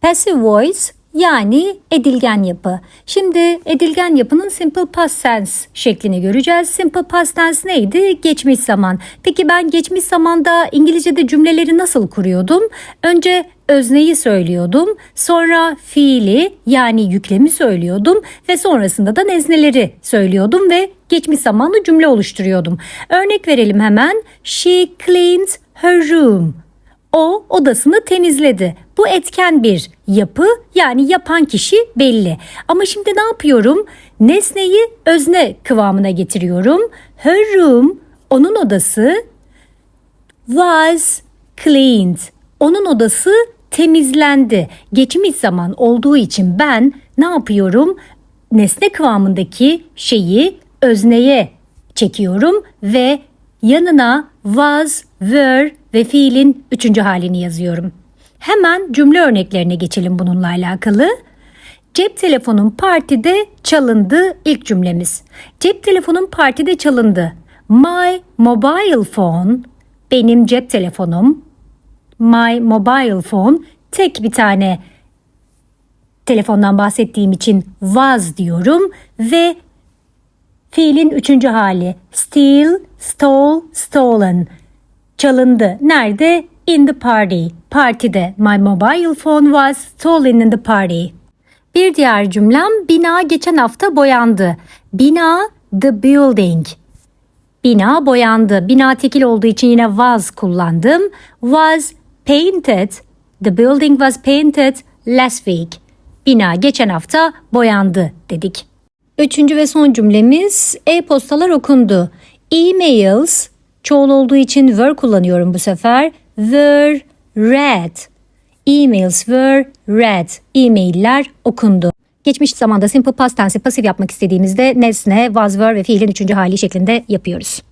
Passive voice yani edilgen yapı. Şimdi edilgen yapının simple past tense şeklini göreceğiz. Simple past tense neydi? Geçmiş zaman. Peki ben geçmiş zamanda İngilizce'de cümleleri nasıl kuruyordum? Önce özneyi söylüyordum. Sonra fiili yani yüklemi söylüyordum ve sonrasında da nezneleri söylüyordum ve geçmiş zamanlı cümle oluşturuyordum. Örnek verelim hemen. She cleaned her room. O odasını temizledi. Bu etken bir yapı yani yapan kişi belli. Ama şimdi ne yapıyorum? Nesneyi özne kıvamına getiriyorum. Her room, onun odası was cleaned. Onun odası temizlendi. Geçmiş zaman olduğu için ben ne yapıyorum? Nesne kıvamındaki şeyi özneye çekiyorum ve yanına was, were ve fiilin üçüncü halini yazıyorum. Hemen cümle örneklerine geçelim bununla alakalı. Cep telefonum partide çalındı ilk cümlemiz. Cep telefonum partide çalındı. My mobile phone benim cep telefonum. My mobile phone tek bir tane telefondan bahsettiğim için was diyorum ve fiilin üçüncü hali steal, stole, stolen çalındı. Nerede? In the party. Partide. My mobile phone was stolen in the party. Bir diğer cümlem bina geçen hafta boyandı. Bina the building. Bina boyandı. Bina tekil olduğu için yine was kullandım. Was painted. The building was painted last week. Bina geçen hafta boyandı dedik. Üçüncü ve son cümlemiz e-postalar okundu. E-mails çoğul olduğu için were kullanıyorum bu sefer. Were read. E-mails were read. E-mailler okundu. Geçmiş zamanda simple past tense pasif yapmak istediğimizde nesne, was, were ve fiilin üçüncü hali şeklinde yapıyoruz.